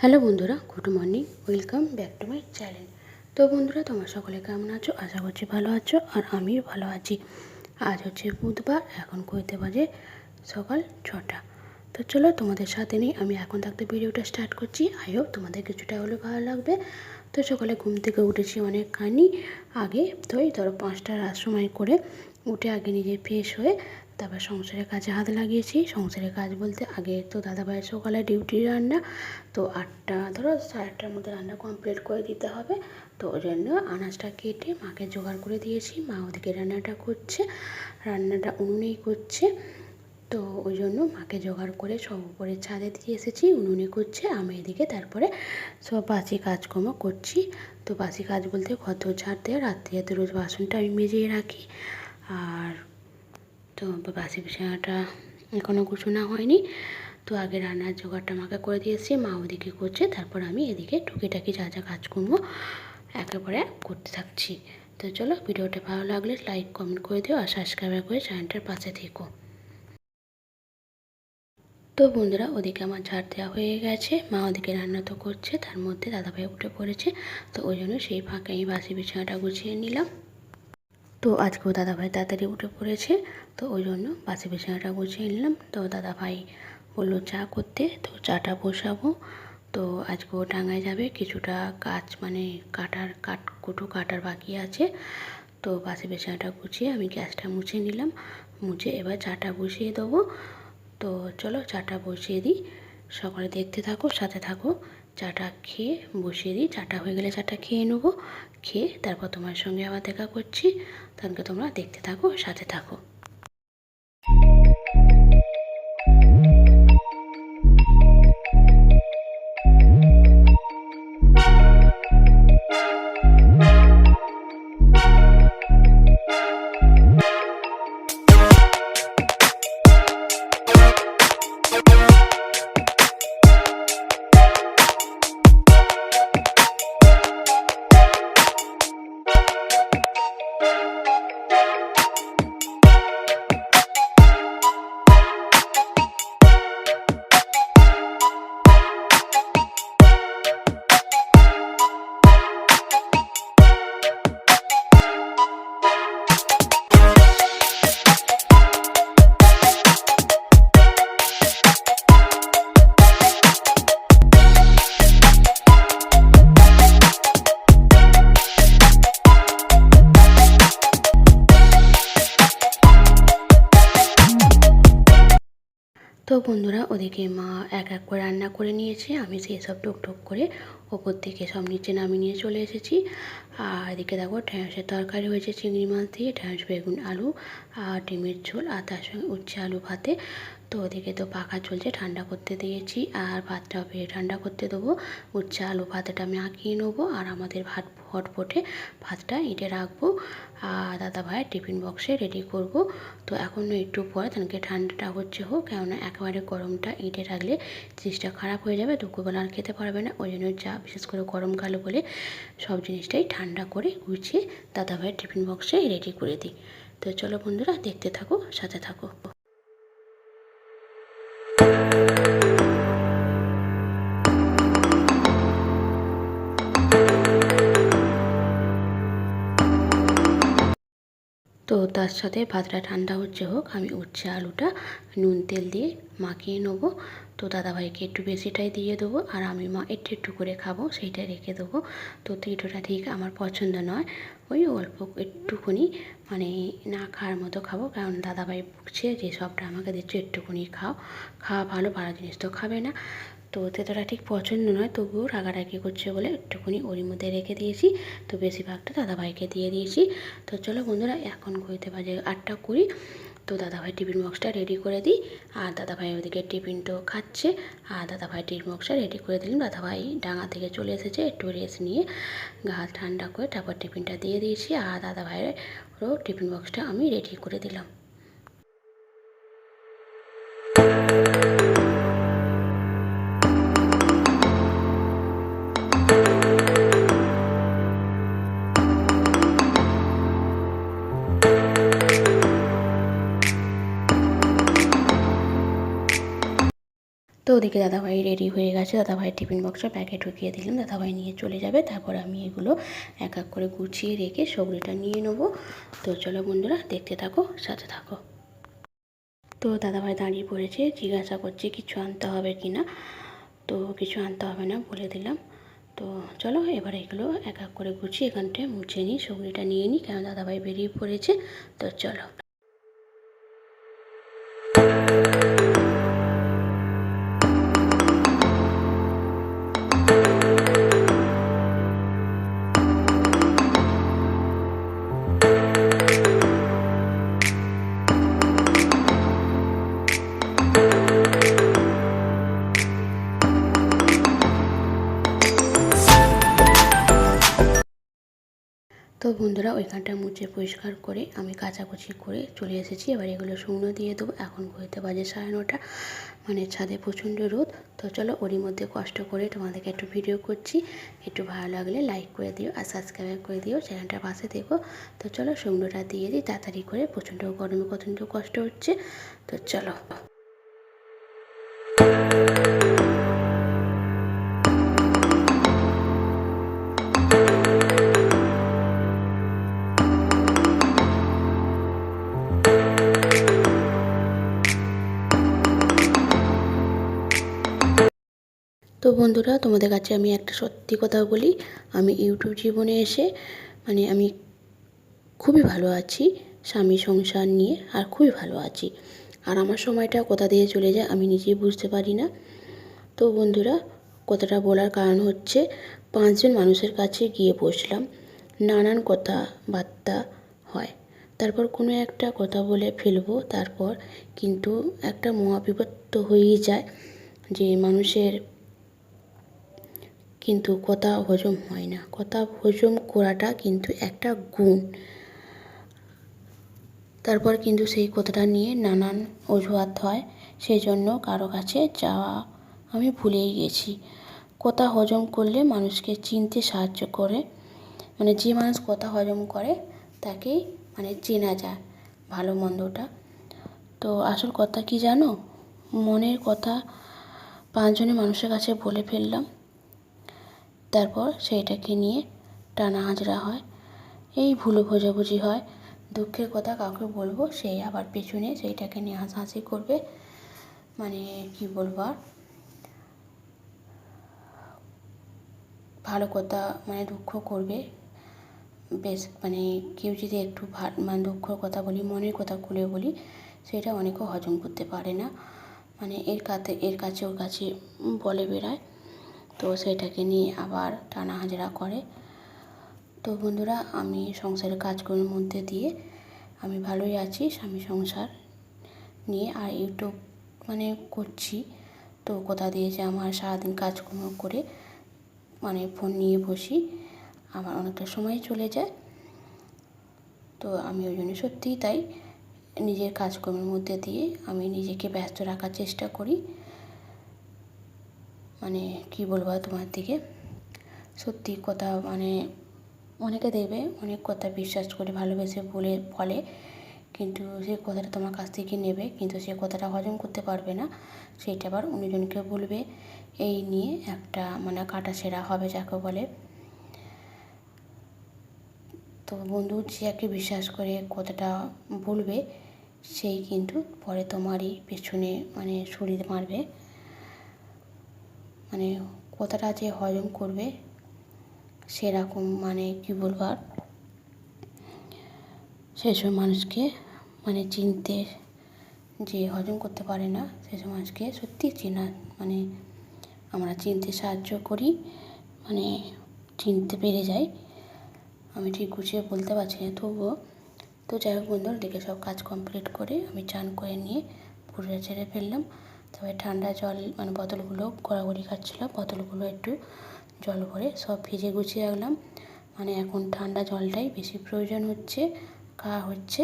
Hello বন্ধুরা, good morning, welcome back to my channel. তো বন্ধুরা, তোমার সকলে কেমন আছো? আশা করছি ভালো আছো আর আমিও ভালো আছি। আজ হচ্ছে বুধবার, এখন কইতে বাজে সকাল ছটা। তো চলো তোমাদের সাথে নিয়ে আমি এখন থাকতে ভিডিওটা স্টার্ট করছি। আই তোমাদের কিছুটা হলেও ভালো লাগবে। তো সকালে ঘুম থেকে উঠেছি অনেকখানি আগে, তো এই ধরো পাঁচটার সময় করে উঠে আগে নিজে ফ্রেশ হয়ে তারপর সংসারের কাজে হাত লাগিয়েছি। সংসারের কাজ বলতে আগে তো দাদাভাইয়ের সকালে ডিউটি রান্না, তো আটটা, ধরো সাড়ে আটটার মধ্যে রান্না কমপ্লিট করে দিতে হবে। তো ওই জন্য আনাজটা কেটে মাকে জোগাড় করে দিয়েছি। মা ওদিকে রান্নাটা করছে, রান্নাটা উনুনেই করছে। তো ওই জন্য মাকে জোগাড় করে সব উপরে ছাদে দিয়ে এসেছি, উনুনে করছে, আমি এদিকে তারপরে সব বাসি কাজকর্ম করছি। তো বাসি কাজ বলতে কত ঝাড় দেয় রাত্রিতে রোজ বাসনটা আমি মেজিয়ে রাখি। আর তো বাসি বিছানাটা এখনও গুছানো হয়নি। তো আগে রান্নার জোগাড়টা আমাকে করে দিয়েছি মা ওদিকে করছে, তারপর আমি এদিকে টুকিটাকি যা যা কাজ করব একেবারে করতে থাকছি। তো চলো, ভিডিওটা ভালো লাগলে লাইক কমেন্ট করে দিও আর সাবস্ক্রাইব করে চ্যানেলটার পাশে থেকো। তো বন্ধুরা, ওদিকে আমার ঝাড় দেওয়া হয়ে গেছে। মা ওদিকে রান্না তো করছে, তার মধ্যে দাদাভাই উঠে পড়েছে। তো ওই জন্য সেই ফাঁকে আমি বাসি বিছানাটা গুছিয়ে নিলাম। তো আজকেও দাদাভাই তাড়াতাড়ি উঠে পড়েছে, তো ওই জন্য বাসি বিছানাটা গুছিয়ে নিলাম। তো দাদাভাই বলল, চা করতে? তো চাটা বসাবো। তো আজকেও টাঙায় যাবে, কিছুটা কাজ মানে কাটার কাট কুটো কাটার বাকি আছে। তো বাসি বিছানাটা গুছিয়ে আমি গ্যাসটা মুছে নিলাম। মুছে এবার চাটা বসিয়ে দেবো। তো চলো চাটা বসিয়ে দিই। সকালে দেখতে থাকো, সাথে থাকো। চাটা খেয়ে বসিয়ে দিই। চাটা হয়ে গেলে চাটা খেয়ে নেব। খেয়ে তারপর তোমার সঙ্গে আবার দেখা করছি। তাহলে তোমরা দেখতে থাকো, সাথে থাকো। বন্ধুরা ওদিকে মা এক এক করে রান্না করে নিয়েছে। আমি সেই সব টুকটুক করে ওপর থেকে সব নিচে নামিয়ে নিয়ে চলে এসেছি। আর এদিকে দেখো ঢ্যাঁড়সের তরকারি হয়েছে, চিংড়ি মাছ দিয়ে ঢ্যাঁড়স বেগুন, আলু, আর ডিমের ঝোল, আর তার সঙ্গে উচ্ছে আলু ভাতে। তো ওদিকে তো পাখা চলছে, ঠান্ডা করতে দিয়েছি। আর ভাতটা ফিরে ঠান্ডা করতে দেবো। উচ্ছে আলু ভাতটা আমি আঁকিয়ে নেব আর আমাদের ভাত হটপটে ভাতটা ইটে রাখব। আর দাদা ভাইয়ের টিফিন বক্সে রেডি করব। তো এখনও একটু পরে তাদেরকে ঠান্ডাটা হচ্ছে হোক, কেননা একেবারে গরমটা ইটে রাখলে জিনিসটা খারাপ হয়ে যাবে, দুপুরবেলা আর খেতে পারবে না। ওই জন্য যা বিশেষ করে গরমকাল বলে সব জিনিসটাই ঠান্ডা করে গুছিয়ে দাদা ভাইয়ের টিফিন বক্সে রেডি করে দিই। তো চলো বন্ধুরা, দেখতে থাকো, সাথে থাকো। তার সাথে ভাতটা ঠান্ডা হচ্ছে হোক, আমি উচ্ছে আলুটা নুন তেল দিয়ে মাখিয়ে নেব। তো দাদাভাইকে একটু বেশিটাই দিয়ে দেবো আর আমি মা একটু একটু করে খাব, সেইটা রেখে দেবো। তো তিটোটা ঠিক আমার পছন্দ নয়, ওই অল্প একটুখানি মানে না খাওয়ার মতো খাব, কারণ দাদাভাই বুঝছে যে সবটা আমাকে দিচ্ছে একটুখানি খাও। খাওয়া ভালো ভালো জিনিস তো খাবে না। তো তেতোটা ঠিক পছন্দ নয়, তবুও রাগারাগি করছে বলে একটুখানি ওরই মধ্যে রেখে দিয়েছি। তো বেশিরভাগটা দাদাভাইকে দিয়ে দিয়েছি। তো চলো বন্ধুরা, এখন ঘুরতে বাজে আটটা কুড়ি। তো দাদাভাই টিফিন বক্সটা রেডি করে দিই। আর দাদাভাই ওদিকে টিফিনটাও খাচ্ছে। আর দাদাভাই টিফিন বক্সটা রেডি করে দিলাম দাদাভাই ডাঙা থেকে চলে এসেছে একটু রেস্ট নিয়ে। গা ঠান্ডা করে তারপর টিফিনটা দিয়ে দিয়েছি। আর দাদাভাইয়েরও টিফিন বক্সটা আমি রেডি করে দিলাম। তো ওদিকে দাদাভাই রেডি হয়ে গেছে। দাদাভাই টিফিন বক্সে প্যাকে ঢুকিয়ে দিলাম। দাদাভাই নিয়ে চলে যাবে। তারপর আমি এগুলো এক এক করে গুছিয়ে রেখে সবজিটা নিয়ে নেব। তো চলো বন্ধুরা, দেখতে থাকো, সাথে থাকো। তো দাদাভাই দাঁড়িয়ে পড়েছে। জিজ্ঞাসা করছে, কিছু আনতে হবে কি না? তো কিছু আনতে হবে না, বলে দিলাম। তো চলো, এবার এগুলো এক এক করে গুছিয়ে এখানটায় মুছে নিই, সবজিটা নিয়ে নিই। কেন দাদাভাই বেরিয়ে পড়েছে। তো চলো। তো বন্ধুরা ওইখানটা মুছে পরিষ্কার করে আমি কাচাকুচি করে চলে এসেছি। এবার এগুলো শুকনো দিয়ে দেবো। এখন ঘুরতে বাজে সাড়ে নটা মানে ছাদে প্রচণ্ড রোদ। তো চলো, ওরই মধ্যে কষ্ট করে তোমাদেরকে একটু ভিডিও করছি। একটু ভালো লাগলে লাইক করে দিও আর সাবস্ক্রাইব করে দিও চ্যানেলটা পাশে দেখো তো চলো, শুকনোটা দিয়ে দিই। তাড়াতাড়ি করে প্রচণ্ড গরমে প্রচণ্ড কষ্ট হচ্ছে। তো চলো। তো বন্ধুরা, তোমাদের কাছে আমি একটা সত্যি কথা বলি। আমি ইউটিউব জীবনে এসে মানে আমি খুবই ভালো আছি স্বামী সংসার নিয়ে, আর খুবই ভালো আছি। আর আমার সময়টা কোথা দিয়ে চলে যায় আমি নিজেই বুঝতে পারি না। তো বন্ধুরা, কথাটা বলার কারণ হচ্ছে, পাঁচজন মানুষের কাছে গিয়ে বসলাম, নানান কথাবার্তা হয়। তারপর কোনো একটা কথা বলে ফেলব, তারপর কিন্তু একটা মহাবিপদ তো হয়েই যায় যে মানুষের কিন্তু কথা হজম হয় না। কথা হজম করাটা কিন্তু একটা গুণ। তারপর কিন্তু সেই কথাটা নিয়ে নানান অজুহাত হয়। সেই জন্য কারও কাছে যাওয়া আমি ভুলেই গেছি। কথা হজম করলে মানুষকে চিনতে সাহায্য করে। মানে যে মানুষ কথা হজম করে তাকেই মানে চেনা যায় ভালো মন্দটা। তো আসল কথা কি জানো? মনের কথা পাঁচজনের মানুষের কাছে বলে ফেললাম। তারপর সেইটাকে নিয়ে টানা হাজরা হয়। এই ভুলো বোঝাবুঝি হয়। দুঃখের কথা কাউকে বলব সেই আবার পেছনে সেইটাকে নিয়ে হাসাহাসি করবে। মানে কি বলব আর? ভালো কথা মানে দুঃখ করবে। বেশ মানে কেউ যদি একটু মানে দুঃখর কথা বলি, মনের কথা খুলে বলি, সেটা অনেকেও হজম করতে পারে না। মানে এর কাতে, এর কাছে ওর কাছে বলে বেড়ায়। তো সেটাকে নিয়ে আবার টানা হাজরা করে। তো বন্ধুরা, আমি সংসারের কাজকর্মের মধ্যে দিয়ে আমি ভালোই আছি, স্বামী সংসার নিয়ে আর ইউটিউব মানে করছি। তো কোথা দিয়ে যে আমার সারাদিন কাজকর্ম করে মানে ফোন নিয়ে বসি, আমার অনেকটা সময় চলে যায়। তো আমি ওই জন্য সত্যিই তাই নিজের কাজকর্মের মধ্যে দিয়ে আমি নিজেকে ব্যস্ত রাখার চেষ্টা করি। মানে কি বলব তোমার দিকে? সত্যি কথা মানে অনেকে দেখবে, অনেক কথা বিশ্বাস করে, ভালোবেসে বলে বলে, কিন্তু সে কথাটা তোমার কাছ থেকে নেবে, কিন্তু সে কথাটা হজম করতে পারবে না। সেইটা আবার অন্যজনকে বলবে। এই নিয়ে একটা মানে কাটা সেরা হবে যাকে বলে। তো বন্ধু যাকে বিশ্বাস করে কথাটা বলবে, সেই কিন্তু পরে তোমারই পেছনে মানে শরীর মারবে। মানে কথাটা যে হজম করবে সেরকম মানে কী বলব আর? সেসব মানুষকে মানে চিনতে যে হজম করতে পারে না, সেসব মানুষকে সত্যি চেনা মানে আমরা চিনতে সাহায্য করি মানে চিনতে পেরে যাই। আমি ঠিক গুছিয়ে বলতে পারছি না, তবুও। তো যাই হোক বন্ধুরা, দেখে সব কাজ কমপ্লিট করে আমি চান করে নিয়ে পুরো ছেড়ে ফেললাম। তবে ঠান্ডা জল মানে বোতলগুলো গড়াগড়ি খাচ্ছিলো, বোতলগুলো একটু জল ভরে সব ভিজে গুছিয়ে রাখলাম মানে এখন ঠান্ডা জলটাই বেশি প্রয়োজন হচ্ছে খাওয়া হচ্ছে।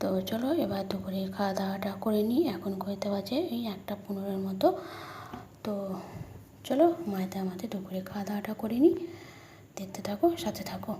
তো চলো এবার দুপুরে খাওয়া দাওয়াটা করে নিই, এখন ঘুরতে বাজে? এই একটা পনেরোর মতো। তো চলো মায়েতে আমাদের দুপুরে খাওয়া দাওয়াটা করে নিই। দেখতে থাকো, সাথে থাকো।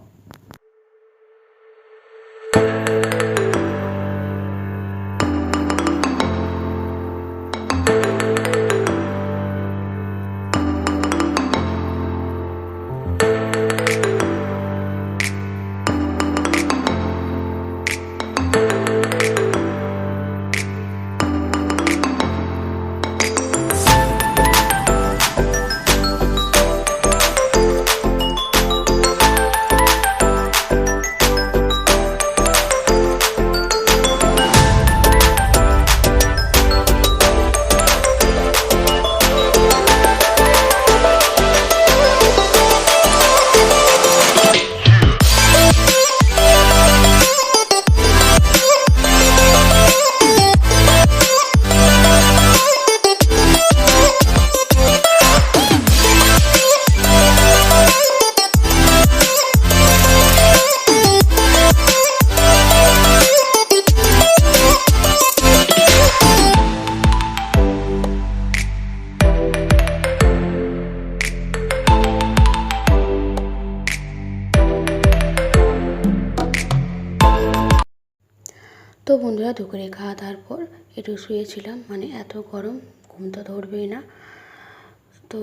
তো বন্ধুরা দুপুরে খাওয়া দাওয়ার পর একটু শুয়েছিলাম। মানে এত গরম ঘুম তো ধরবেই না। তো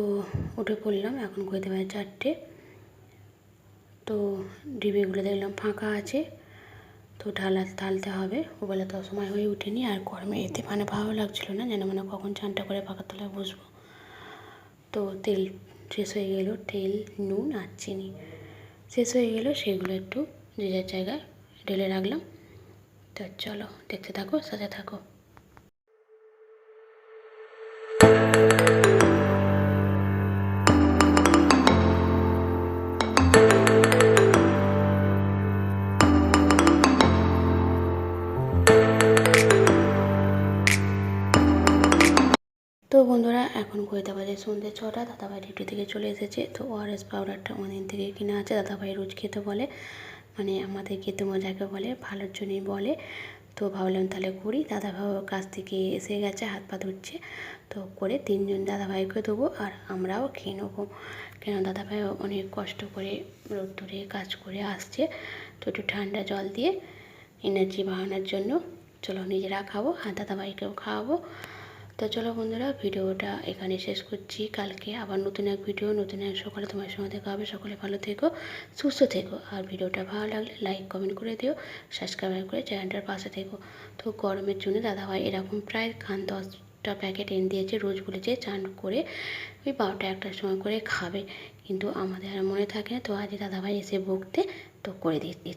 উঠে পড়লাম এখন ঘুরতে পারে চারটে। তো ডিবেগুলো দেখলাম ফাঁকা আছে। তো ঢালা ঢালতে হবে। ওবেলা তো সময় হয়ে উঠেনি আর গরমে এতে মানে ভালো লাগছিল না, যেন মানে কখন চানটা করে পাকার তলায় বসবো। তো তেল শেষ হয়ে গেল, তেল, নুন আর চিনি। শেষ হয়ে গেল, সেগুলো একটু যে যার জায়গায় ঢেলে রাখলাম। তো চলো, দেখতে থাকো, সাথে থাকো। তো বন্ধুরা, এখন কইতে বাজে সন্ধ্যে ছটা, দাদাভাই ডিউটি থেকে চলে এসেছে। তো ওআরএস পাউডারটা অনেকদিন থেকে কিনে আছে, দাদাভাই রোজ খেতে বলে। মানে আমাদের খেতে মজাকে বলে, ভালোর জন্যই বলে। তো ভাবলাম তাহলে করি। দাদাভাই ওর কাছ থেকে এসে গেছে, হাত পা ধুচ্ছে তো করে তিনজন দাদাভাইকে দেবো আর আমরাও খেয়ে নেব। কেন দাদাভাই অনেক কষ্ট করে রোদ্দুরে কাজ করে আসছে। তো একটু ঠান্ডা জল দিয়ে এনার্জি বাড়ানোর জন্য চলো নিজেরা খাব আর দাদাভাইকেও খাওয়াবো। তো চলো বন্ধুরা, ভিডিওটা এখানে শেষ করছি। কালকে আবার নতুন এক ভিডিও, নতুন এক সকালে তোমার সঙ্গে দেখা হবে। সকলে ভালো থেকো, সুস্থ থেকো। আর ভিডিওটা ভালো লাগলে লাইক কমেন্ট করে দিও সাবস্ক্রাইব করে চ্যানেলটার পাশে থেকো। তো গরমের জন্য দাদা দাদাভাই এরকম প্রায় খান দশটা প্যাকেট এনে দিয়েছে, রোজ বলেছে চান করে ওই বারোটা একটার সময় করে খাবে। কিন্তু আমাদের আর মনে থাকে না, তো আজ দাদাভাই এসে বকতে তো করে দিচ্ছি